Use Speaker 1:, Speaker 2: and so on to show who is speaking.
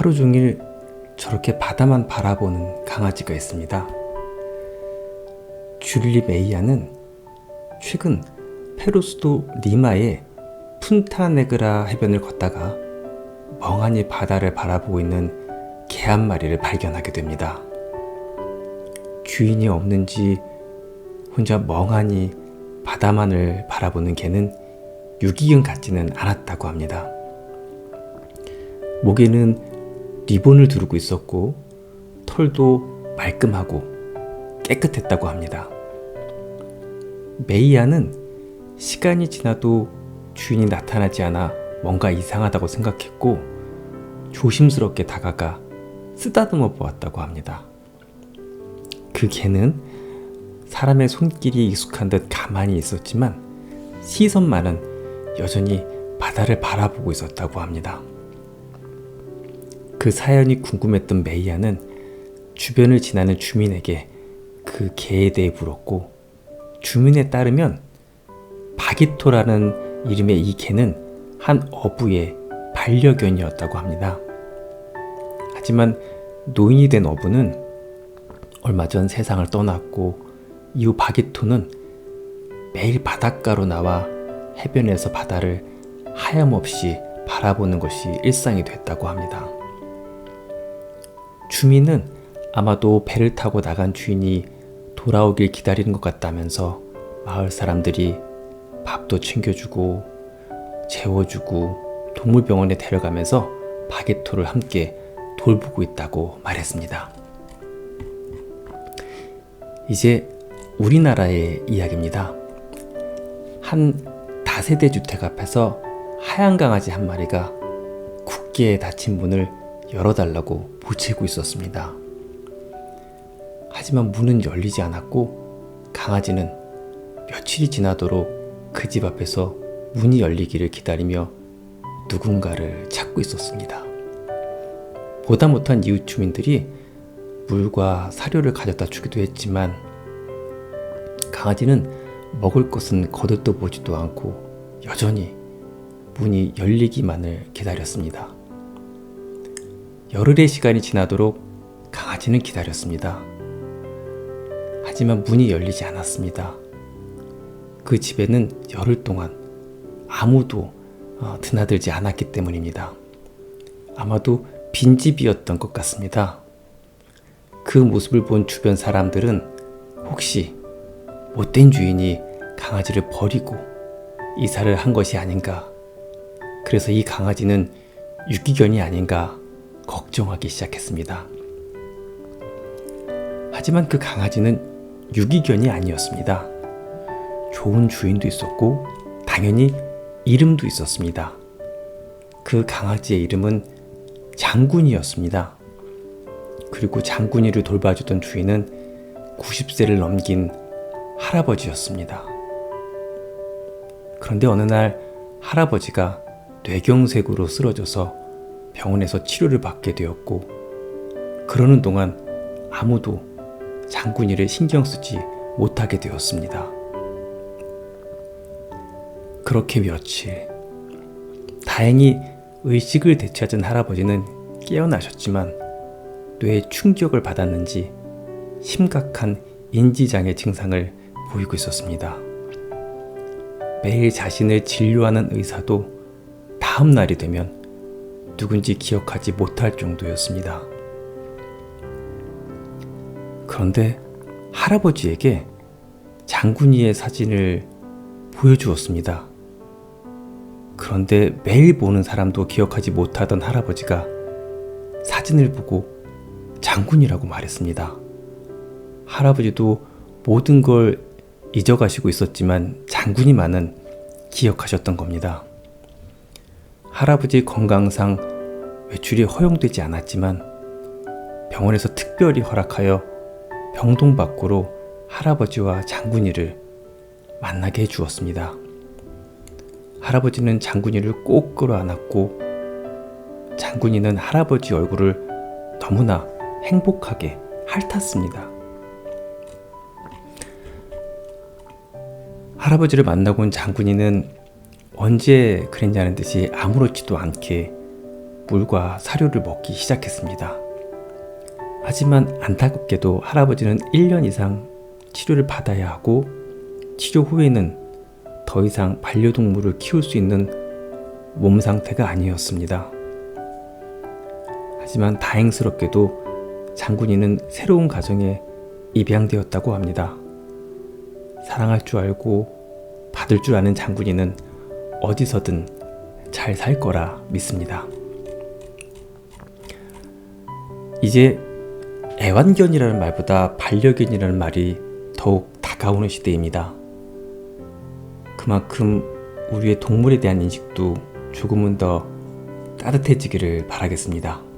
Speaker 1: 하루 종일 저렇게 바다만 바라보는 강아지가 있습니다. 줄리 메이아는 최근 페루 수도 리마의 푼타네그라 해변을 걷다가 멍하니 바다를 바라보고 있는 개 한 마리를 발견하게 됩니다. 주인이 없는지 혼자 멍하니 바다만을 바라보는 개는 유기견 같지는 않았다고 합니다. 목에는 리본을 두르고 있었고 털도 말끔하고 깨끗했다고 합니다. 메이아는 시간이 지나도 주인이 나타나지 않아 뭔가 이상하다고 생각했고 조심스럽게 다가가 쓰다듬어 보았다고 합니다. 그 개는 사람의 손길이 익숙한 듯 가만히 있었지만 시선만은 여전히 바다를 바라보고 있었다고 합니다. 그 사연이 궁금했던 메이아는 주변을 지나는 주민에게 그 개에 대해 물었고 주민에 따르면 바기토라는 이름의 이 개는 한 어부의 반려견이었다고 합니다. 하지만 노인이 된 어부는 얼마 전 세상을 떠났고 이후 바기토는 매일 바닷가로 나와 해변에서 바다를 하염없이 바라보는 것이 일상이 됐다고 합니다. 주민은 아마도 배를 타고 나간 주인이 돌아오길 기다리는 것 같다면서 마을 사람들이 밥도 챙겨주고 재워주고 동물병원에 데려가면서 바게토를 함께 돌보고 있다고 말했습니다. 이제 우리나라의 이야기입니다. 한 다세대 주택 앞에서 하얀 강아지 한 마리가 굳게 닫힌 문을 열어달라고 보채고 있었습니다. 하지만 문은 열리지 않았고 강아지는 며칠이 지나도록 그 집 앞에서 문이 열리기를 기다리며 누군가를 찾고 있었습니다. 보다 못한 이웃 주민들이 물과 사료를 가져다 주기도 했지만 강아지는 먹을 것은 거들떠 보지도 않고 여전히 문이 열리기만을 기다렸습니다. 열흘의 시간이 지나도록 강아지는 기다렸습니다. 하지만 문이 열리지 않았습니다. 그 집에는 열흘 동안 아무도 어, 드나들지 않았기 때문입니다. 아마도 빈집이었던 것 같습니다. 그 모습을 본 주변 사람들은 혹시 못된 주인이 강아지를 버리고 이사를 한 것이 아닌가. 그래서 이 강아지는 유기견이 아닌가 걱정하기 시작했습니다. 하지만 그 강아지는 유기견이 아니었습니다. 좋은 주인도 있었고, 당연히 이름도 있었습니다. 그 강아지의 이름은 장군이었습니다. 그리고 장군이를 돌봐주던 주인은 90세를 넘긴 할아버지였습니다. 그런데 어느 날 할아버지가 뇌경색으로 쓰러져서 병원에서 치료를 받게 되었고, 그러는 동안 아무도 장군이를 신경 쓰지 못하게 되었습니다. 그렇게 며칠. 다행히 의식을 되찾은 할아버지는 깨어나셨지만 뇌에 충격을 받았는지 심각한 인지장애 증상을 보이고 있었습니다. 매일 자신을 진료하는 의사도 다음 날이 되면 누군지 기억하지 못할 정도였습니다. 그런데 할아버지에게 장군이의 사진을 보여주었습니다. 그런데 매일 보는 사람도 기억하지 못하던 할아버지가 사진을 보고 장군이라고 말했습니다. 할아버지도 모든 걸 잊어가시고 있었지만 장군이만은 기억하셨던 겁니다. 할아버지 건강상 외출이 허용되지 않았지만 병원에서 특별히 허락하여 병동 밖으로 할아버지와 장군이를 만나게 해주었습니다. 할아버지는 장군이를 꼭 끌어안았고 장군이는 할아버지 얼굴을 너무나 행복하게 핥았습니다. 할아버지를 만나고 온 장군이는 언제 그랬냐는 듯이 아무렇지도 않게 물과 사료를 먹기 시작했습니다. 하지만 안타깝게도 할아버지는 1년 이상 치료를 받아야 하고 치료 후에는 더 이상 반려동물을 키울 수 있는 몸 상태가 아니었습니다. 하지만 다행스럽게도 장군이는 새로운 가정에 입양되었다고 합니다. 사랑할 줄 알고 받을 줄 아는 장군이는 어디서든 잘 살 거라 믿습니다. 이제 애완견이라는 말보다 반려견이라는 말이 더욱 다가오는 시대입니다. 그만큼 우리의 동물에 대한 인식도 조금은 더 따뜻해지기를 바라겠습니다.